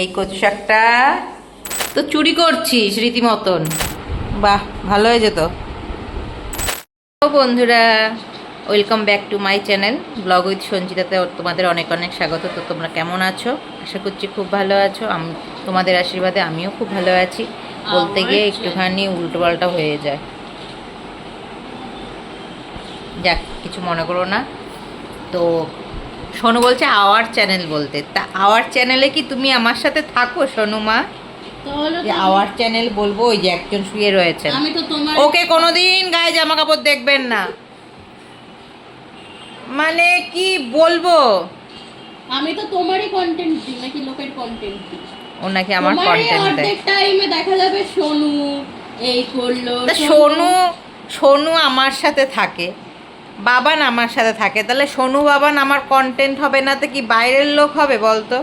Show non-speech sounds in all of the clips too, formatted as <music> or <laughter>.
এই কচু শাকটা তো চুরি করছিস রীতিমতন। বাহ, ভালো হয়েছে তো। তো বন্ধুরা welcome back to my channel blog with সঞ্চিতাতে তোমাদের অনেক অনেক স্বাগত। তো তোমরা কেমন আছো? আশা করছি খুব ভালো আছো। আমি, তোমাদের আশীর্বাদে আমিও খুব ভালো আছি। বলতে গিয়ে একটুখানি উল্টোপাল্টা হয়ে যায়। যাক, কিছু মনে করো না। তো সোনু বলছে আওয়ার চ্যানেল বলতে। তা আওয়ার চ্যানেলে কি তুমি আমার সাথে থাকো সোনু মা? আওয়ার চ্যানেল বলব ওই যে একজন শুয়ে রয়েছেন। ওকে কোনোদিন গায়ে জামা কাপড় দেখবেন না। মানে কি বলব? আমি তো তোমারই কন্টেন্ট দিই নাকি লোকের কন্টেন্ট দিই? ও নাকি আমার কন্টেন্ট দেয়। টাইমে দেখা যাবে সোনু এই করল তা সোনু সোনু আমার সাথে থাকে। বাবান আমার সাথে থাকে। তাহলে সোনু বাবান আমার কন্টেন্ট হবে না তো কি বাইরের লোক হবে বলতো?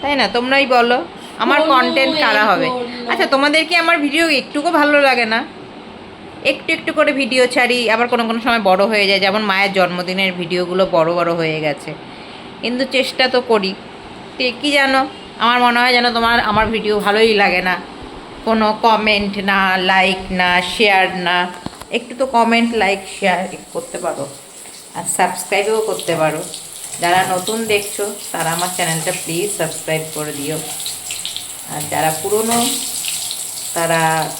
তাই না? তোমরাই বলো আমার কন্টেন্ট কারা হবে? আচ্ছা তোমাদের কি আমার ভিডিও একটুকু ভালো লাগে না? একটু একটু করে ভিডিও ছাড়ি আবার কোনো কোনো সময় বড় হয়ে যায় যেমন মায়ের জন্মদিনের ভিডিওগুলো বড় বড় হয়ে গেছে। কিন্তু চেষ্টা তো করি। তো কি জানো? আমার মনে হয় যেন তোমার আমার ভিডিও ভালোই লাগে না। কোনো কমেন্ট না লাইক না শেয়ার না। একটু তো কমেন্ট লাইক শেয়ার করতে পারো। আর সাবস্ক্রাইবও করতে পারো। যারা নতুন দেখছ, তারা আমার চ্যানেলটা প্লিজ সাবস্ক্রাইব করে দিও। আর যারা পুরনো, তারা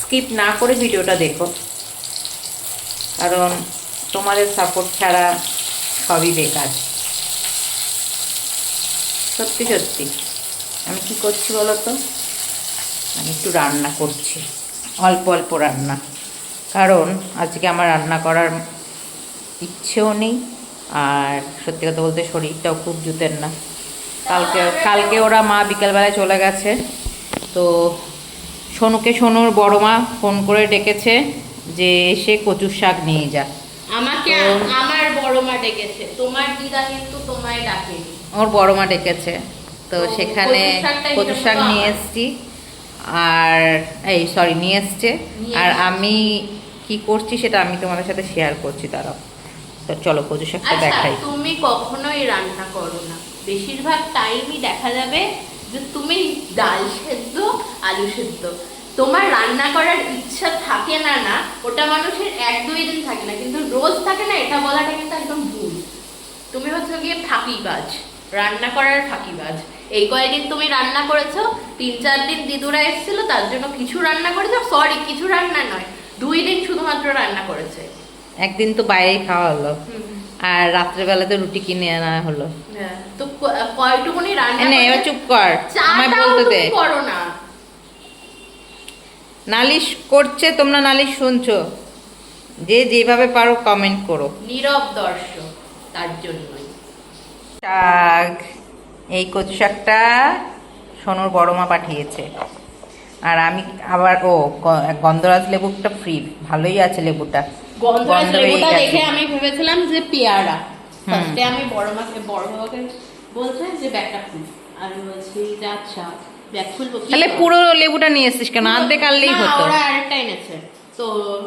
স্কিপ না করে ভিডিওটা দেখো। কারণ তোমাদের সাপোর্ট ছাড়া সবই বেকার। সত্যি সত্যি। আমি কি করছি বলো তো? আমি একটু রান্না করছি। অল্প অল্প রান্না। কারণ আজকে আমার রান্না করার ইচ্ছেও নেই আর সত্যি কথা বলতে শরীরটাও খুব জুতের না। কালকে কালকে ওরা মা বিকেলবেলায় চলে গেছে তো সোনুকে সোনুর বড় মা ফোন করে ডেকেছে যে এসে কচুর শাক নিয়ে যা। আমাকে আমার বড় মা ডেকেছে তোমার দিদা কিন্তু তোমায় ডাকেনি। ওর বড় মা ডেকেছে তো সেখানে কচুর শাক নিয়ে আমার। এসছি আর এই সরি নিয়ে এসছে। আর আমি কি করছি সেটা আমি তোমাদের সাথে শেয়ার করছি তারাও তো চলো কচু শাকটা আচ্ছা দেখাই। তুমি কখনোই রান্না করো না। বেশিরভাগ টাইমই দেখা যাবে যে তুমি ডাল সেদ্ধ আলু সেদ্ধ। তোমার রান্না করার ইচ্ছা থাকে না না ওটা মানুষের এক দুই দিন থাকে না কিন্তু রোজ থাকে না এটা বলাটা কিন্তু একদম ভুল। তুমি হচ্ছে গিয়ে ফাঁকিবাজ রান্না করার ফাঁকিবাজ। এই কয়েকদিন তুমি রান্না করেছ তিন চার দিন দিদুরা এসেছিল তার জন্য কিছু রান্না করেছ সরি কিছু রান্না নয়। দুই দিন শুধুমাত্র রান্না করেছে। একদিন তো বাইরেই খাওয়া হলো। আর রাত্রেবেলাতে রুটি কিনে আনা হলো। হ্যাঁ, তো কয়টুকুনি রান্না এনে এবার চুপ কর আমায় বলতে দে। করো না। নালিশ করছে তোমরা নালিশ শুনছো। যে যেভাবে পারো কমেন্ট করো। নীরব দর্শক তার জন্যই। শাক এই কচু শাকটা সোনুর বড় মা পাঠিয়েছে। আর আমি আবার ও গন্ধরাজ লেবুটা ফ্রি ভালোই আছে লেবুটা। গন্ধরাজ লেবুটা দেখে আমি ভেবেছিলাম যে পেয়ারা। ফার্স্টে আমি বড় মাকে বড় বাবাকে বলছে যে ব্যাগটা আর আমি বলছি যে আচ্ছা ব্যাগ খুলবো তাহলে পুরো লেবুটা নিয়ে এসছিস কেন? আর্ধেক আনলেই হতো। ওরা আরেকটা এনেছে। তো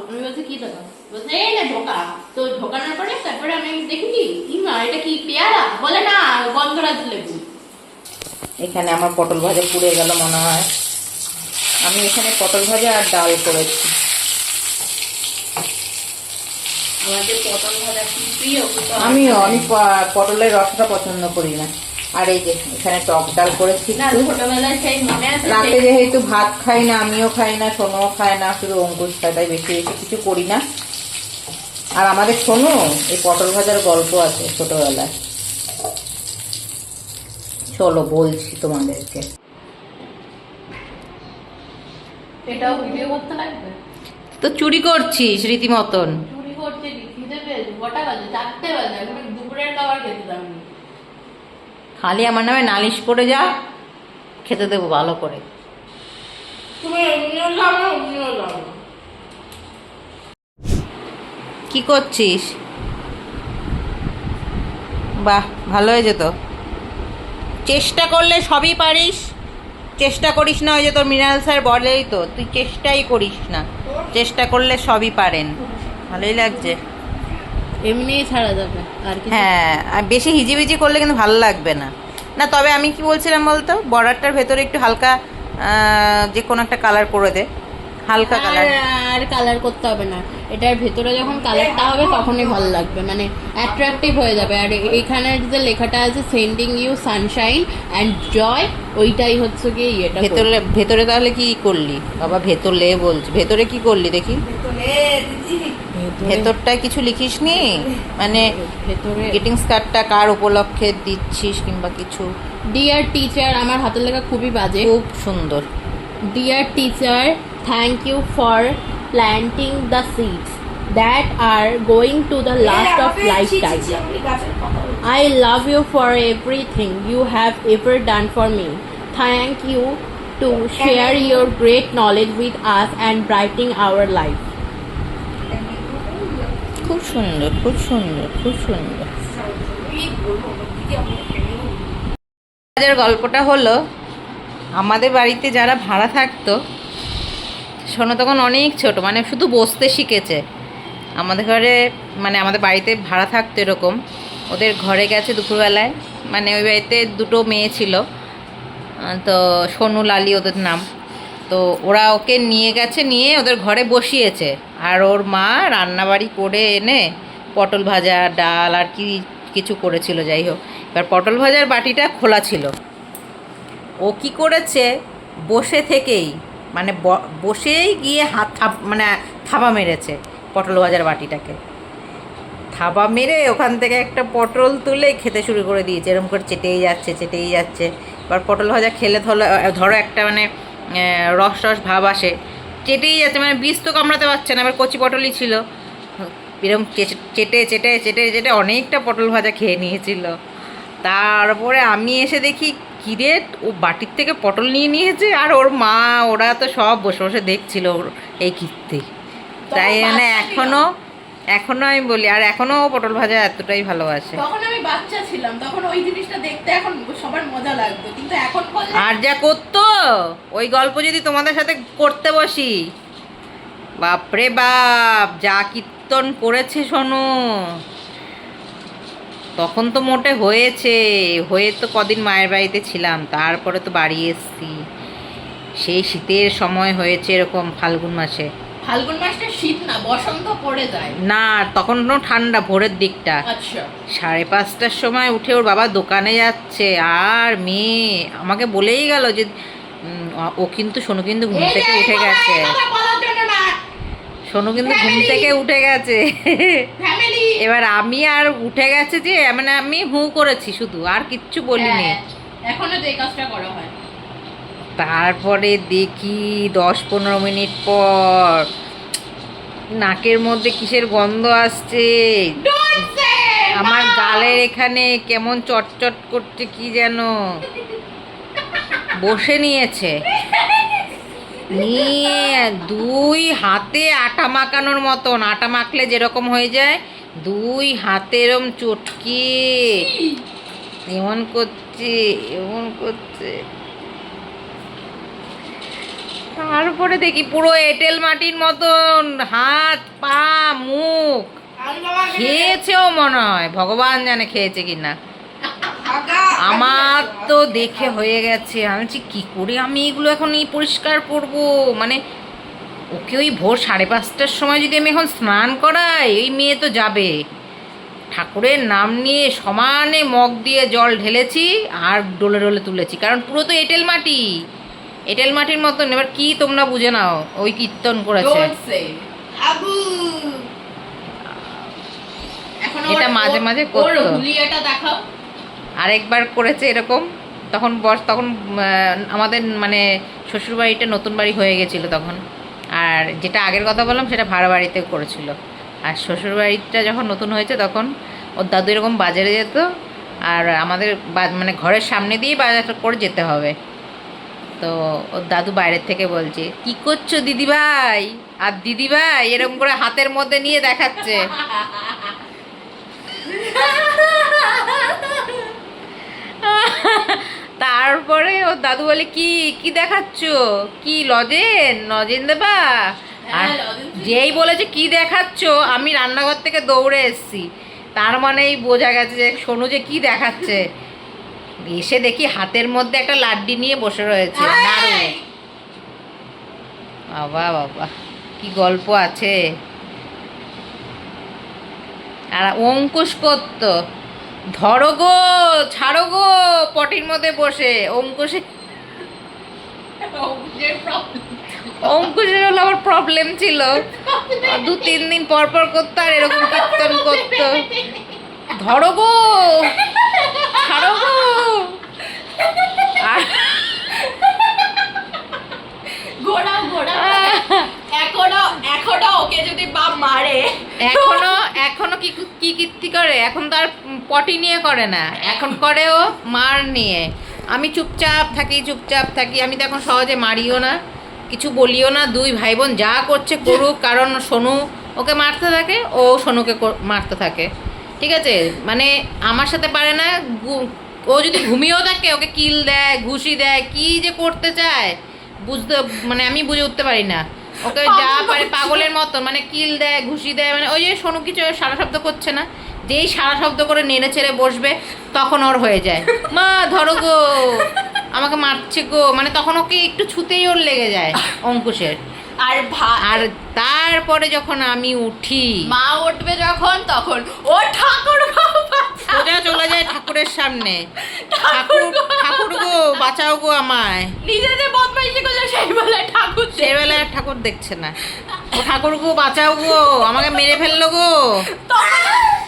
আমি বলছি কি দেবো বলছে এই না ঢোকা। তো ঢোকানোর পরে তারপরে আমি দেখি কি কি মা এটা কি পেয়ারা? বলে না গন্ধরাজ লেবু। এখানে আমার পটল ভাজা পুড়ে গেল মনে হয়। আমি এখানে পটল ভাজা আর ডাল করেছি। আমিও আমি পটলের রসটা পছন্দ করি না। আর এই যে এখানে টক ডাল করেছি রাতে যেহেতু ভাত খাই না আমিও খাই না সোনুও খায় না শুধু অঙ্কুশ খায় তাই বেশি বেশি কিছু করি না। আর আমাদের শোনো এই পটল ভাজার গল্প আছে ছোটবেলায়। চলো বলছি তোমাদেরকে। এটাও ভিডিও করতে লাগবে। তো চুরি করছিস রীতিমতন? চুরি করতে কি খিদে পেয়েছে কটা বাজে? চারটে বাজে এখন দুপুরের খাবার খেতে দামি খালি আমার নামে নালিশ করে যা খেতে দেবো ভালো করে। কি করছিস? বাহ ভালো হয়েছে তো। চেষ্টা করলে সবই পারিস। চেষ্টা করিস না ওই যে তোর মৃণাল স্যার বলেই তো তুই চেষ্টাই করিস না। চেষ্টা করলে সবই পারেন। ভালোই লাগছে। এমনিই ছাড়া যাবে আর কি হ্যাঁ আর বেশি হিজিবিজি করলে কিন্তু ভালো লাগবে না। না তবে আমি কি বলছিলাম বলতো? বর্ডারটার ভেতরে একটু হালকা যে কোনো একটা কালার করে দে। হালকা কালার আর কালার করতে হবে না। এটার ভেতরে যখন কালারটা হবে তখনই ভালো লাগবে। মানে অ্যাট্রাকটিভ হয়ে যাবে। আর এখানে যে লেখাটা আছে sending you sunshine and joy ওইটাই হচ্ছে কি ইয়েটা ভেতরে ভেতরে তাহলে কি করলি? বাবা ভেতরে বলছি। ভেতরে কি করলি দেখি? ভেতরে ভেতরটায় কিছু লিখিস নি মানে ভেতরে গ্রিটিংস কার্ডটা কার উপলক্ষে দিচ্ছিস কিংবা কিছু? ডিয়ার টিচার আমার হাতের লেখা খুবই বাজে। খুব সুন্দর। Dear teacher, thank you for planting the seeds that are going to the last of lifetime. I love you for everything you have ever done for me. Thank you to share your great knowledge with us and brightening our life. খুব সুন্দর খুব সুন্দর খুব সুন্দর গল্পটা হলো আমাদের বাড়িতে যারা ভাড়া থাকতো শোনো তখন অনেক ছোট মানে শুধু বসতে শিখেছে। আমাদের ঘরে মানে আমাদের বাড়িতে ভাড়া থাকতো এরকম। ওদের ঘরে গেছে দুপুরবেলায় মানে ওই বাড়িতে দুটো মেয়ে ছিল। তো সোনু, লালি ওদের নাম। তো ওরা ওকে নিয়ে গেছে, নিয়ে ওদের ঘরে বসিয়েছে। আর ওর মা রান্নাবাড়ি করে এনে পটল ভাজা, ডাল আর কি কিছু করেছিল, যাই হোক। এবার পটল ভাজার বাটিটা খোলা ছিল। ও কি করেছে? বসে থেকেই মানে বসেই গিয়ে হাত থাপ মানে থাবা মেরেছে পটল ভাজার বাটিটাকে। থাবা মেরে ওখান থেকে একটা পটল তুলে খেতে শুরু করে দিয়েছে। এরকম করে চেটেই যাচ্ছে চেটেই যাচ্ছে। এবার পটল ভাজা খেলে ধরো ধরো একটা মানে রস রস ভাব আসে। চেটেই যাচ্ছে মানে বীজ তো কামড়াতে পারছে না, এবার কচি পটলই ছিল। এরকম চেটে চেটে চেটে চেটে অনেকটা পটল ভাজা খেয়ে নিয়েছিল। তারপরে আমি এসে দেখি কিরে ও বাটির থেকে পটল নিয়ে নিয়েছে আর ওর মা ওরা তো সব বসে বসে দেখছিল ওর এই কীর্তি তাই মানে এখনও এখনও আমি বলি আর এখনও পটল ভাজা এতটাই ভালোবাসে। তখন আমি বাচ্চা ছিলাম তখন ওই জিনিসটা দেখতে এখন সবার মজা লাগতো কিন্তু এখন আর যা করতো ওই গল্প যদি তোমাদের সাথে করতে বসি। বাপরে বাপ যা কীর্তন করেছে শোনো। তখন তো মোটে হয়েছে হয়ে তো কদিন মায়ের বাড়িতে ছিলাম তারপরে তো বাড়ি এসছি। সেই শীতের সময় হয়েছে এরকম ফাল্গুন মাসে। ফাল্গুন মাসটা শীত না বসন্ত পড়ে যায়। না তখন তো ঠান্ডা ভোরের দিকটা। আচ্ছা। সাড়ে পাঁচটার সময় উঠে ওর বাবা দোকানে যাচ্ছে আর মেয়ে আমাকে বলেই গেল যে ও কিন্তু সোনু কিন্তু ঘুম থেকে উঠে গেছে। সোনু কিন্তু ঘুম থেকে উঠে গেছে। এবার আমি আর উঠে গেছে যে মানে আমি হু করেছি শুধু আর কিচ্ছু বলিনি। হ্যাঁ, এখনও যে কাজটা করা হয়। তারপরে দেখি দশ পনেরো মিনিট পর নাকের মধ্যে কিসের গন্ধ আসছে। আমার গালের এখানে কেমন চটচট করছে কি যেন। বসে নিয়েছে। <laughs> নিয়ে দুই হাতে আটা মাখানোর মতন। আটা মাখলে যেরকম হয়ে যায়, দুই হাতে এরম চটকে। এমন করছে এমন করছে। তারপরে দেখি পুরো এঁটেল মাটির মতন, হাত, পা, মুখ। খেয়েছেও মনে হয়, ভগবান জানে খেয়েছে কিনা। আমার তো দেখে হয়ে গেছে। আমি বলছি কী করে আমি এগুলো এখন এই পরিষ্কার করব? মানে ওকে ওই ভোর সাড়ে পাঁচটার সময় যদি আমি এখন স্নান করাই এই মেয়ে তো যাবে। ঠাকুরের নাম নিয়ে সমানে মগ দিয়ে জল ঢেলেছি আর ডোলে ডোলে তুলেছি। কারণ পুরো তো এঁটেল মাটি। এঁটেল মাটির মতন। এবার কি তোমরা বুঝে নাও ওই কীর্তন করেছে। এটা মাঝে মাঝে করতো। দেখাও। আরেকবার করেছে এরকম, তখন বস তখন আমাদের মানে শ্বশুরবাড়িটা নতুন বাড়ি হয়ে গেছিল তখন। আর যেটা আগের কথা বললাম, সেটা ভাড়া বাড়িতে করেছিল। আর শ্বশুরবাড়িটা যখন নতুন হয়েছে তখন ওর দাদু এরকম বাজারে যেত, আর আমাদের মানে ঘরের সামনে দিয়েই বাজার করে যেতে হবে। তো ওর দাদু বাইরের থেকে বলছে, কি করছ দিদিভাই? আর দিদিভাই এরকম করে হাতের মধ্যে নিয়ে দেখাচ্ছে <laughs> তারপরে ওর দাদু বলে কি কি দেখাচ্ছ? কি লজেন? লজেন দেবা আর হ্যাঁ, ছিল। যেই বলেছে কি দেখাচ্ছ? আমি রান্নাঘর থেকে দৌড়ে এসেছি। তার মানেই বোঝা গেছে যে সোনু যে কি দেখাচ্ছে। এসে দেখি হাতের মধ্যে একটা লাড্ডি নিয়ে বসে রয়েছে। বাবা বাবা কি গল্প আছে। আর অঙ্কুশ করতো। ধরো গো ছাড়ো গো পটির মধ্যে বসে। অঙ্কুশে অঙ্কুশের হলো আমার প্রবলেম ছিল। দু তিন দিন পর পর করতো আর এরকম কীর্তন করতো। ধরো গো ছাড়ো গো। আর এখনও এখনও ওকে যদি বাপ মারে এখনও এখনও কি কি কীর্তি করে? এখন তো আর পটি নিয়ে করে না। এখন করে ও মার নিয়ে। আমি চুপচাপ থাকি চুপচাপ থাকি। আমি তো এখন সহজে মারিও না, কিছু বলিও না। দুই ভাই বোন যা করছে করুক, কারণ সোনু ওকে মারতে থাকে, ও সোনুকে মারতে থাকে। ঠিক আছে? মানে আমার সাথে পারে না ও যদি ঘুমিয়েও থাকে, ওকে কিল দেয়, ঘুষি দেয়, কি যে করতে চায়, বুঝতে মানে আমি বুঝে উঠতে পারি না। ওকে যা পারে পাগলের মতো মানে কিল দেয় ঘুষি দেয় মানে ওই যে সোনু কিছু সারা শব্দ করছে না যেই সারা শব্দ করে নেড়ে ছেড়ে বসবে তখন ওর হয়ে যায়। মা ধরো গো আমাকে মারছে গো মানে তখন ওকে একটু ছুতেই ওর লেগে যায় অঙ্কুশের। আর আর তারপরে যখন আমি উঠি মা উঠবে যখন তখন ও ঠাকুর সোজা চলে যায় ঠাকুরের সামনে। ঠাকুর ঠাকুর গো। বাঁচাও গো আমায়। নিজে যে বদমাইশি করল সেই বেলা ঠাকুর দেখবে। সেবেলায় ঠাকুর দেখছে না। ও ঠাকুর গো বাঁচাও গো আমাকে মেরে ফেলল গো।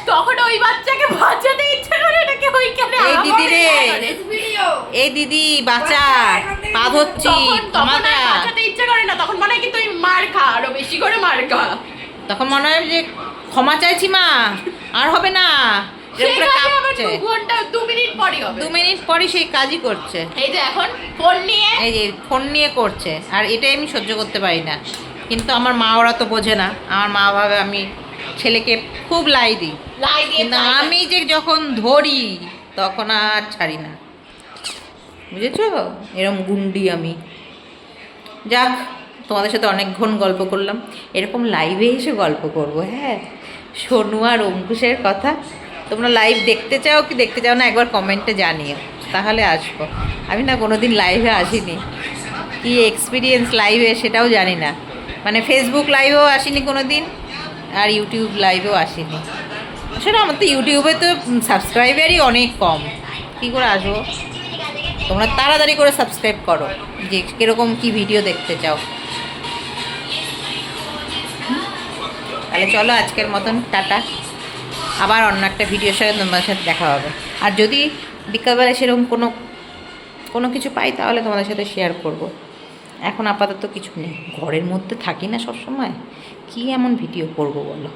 তখন ওই বাচ্চাকে বাঁচাতে ইচ্ছে করে নাকি ওইখানে এই দিদি রে। এই দিদি বাঁচা। পা ধরছি বাঁচাতে ইচ্ছে করে না। তখন মনে হয় কি তুই মার খা আরও বেশি করে মার খা। তখন মনে হয় যে ক্ষমা চাইছি মা আর হবে না। করছে। আর এটাই আমি সহ্য করতে পারি না। কিন্তু আমার মা ওরা তো বোঝে না। আমার মা ভাবে আমি ছেলেকে খুব লাই দিই। কিন্তু আমি যে যখন ধরি তখন আর ছাড়ি না। বুঝেছ? এরম গুন্ডি আমি। যাক তোমাদের সাথে অনেকক্ষণ গল্প করলাম। এরকম লাইভে এসে গল্প করব হ্যাঁ? সোনু আর অঙ্কুশের কথা তোমরা লাইভ দেখতে চাও কি দেখতে চাও না, একবার কমেন্টে জানিও। তাহলে আসব। আমি না কোনো দিন লাইভে আসিনি। কি এক্সপিরিয়েন্স লাইভে সেটাও জানি না। মানে ফেসবুক লাইভেও আসিনি কোনো দিন আর ইউটিউব লাইভেও আসিনি। আসলে আমার তো ইউটিউবে তো সাবস্ক্রাইবারই অনেক কম। কী করে আসব? তোমরা তাড়াতাড়ি করে সাবস্ক্রাইব করো, যে কীরকম কি ভিডিও দেখতে চাও। তাহলে চলো আজকের মতন, টাটা। আবার অন্য একটা ভিডিওর সাথে তোমাদের সাথে দেখা হবে। আর যদি বিকালবেলা সেরকম কোনো কোনো কিছু পাই, তাহলে তোমাদের সাথে শেয়ার করব। এখন আপাতত কিছু নেই। ঘরের মধ্যে থাকি না সবসময়। কী এমন ভিডিও করব বলো?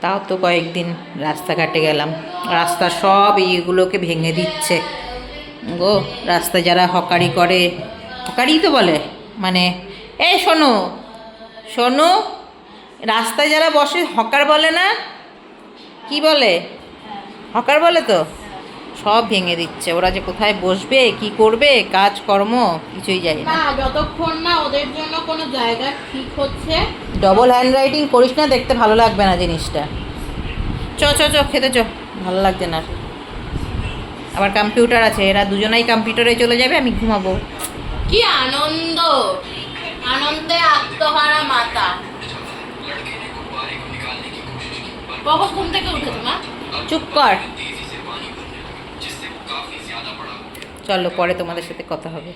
তাও তো কয়েকদিন রাস্তাঘাটে গেলাম। রাস্তা সব এইগুলোকে ভেঙে দিচ্ছে। গো, রাস্তায় যারা হকারি করে হকারি তো বলে। মানে এই শোনো শোনো, রাস্তায় যারা বসে, হকার বলে না কি বলে? হকার বলে তো? সব ভেঙে দিচ্ছে। ওরা যে কোথায় বসবে কি করবে কাজকর্ম কিছুই যায় না। যতক্ষণ না ওদের জন্য কোনো জায়গা ঠিক হচ্ছে ডবল হ্যান্ড রাইটিং করিস না দেখতে ভালো লাগবে না জিনিসটা। চ চ চ খেতে চ। ভালো লাগছে না। আবার কম্পিউটার আছে এরা দুজনাই কম্পিউটারে চলে যাবে আমি ঘুমাবো। কি আনন্দ! আনন্দে আত্মহারা মাতা। কখন ঘুম থেকে উঠেছো মা। চুপ কর। চলো পরে তোমাদের সাথে কথা হবে।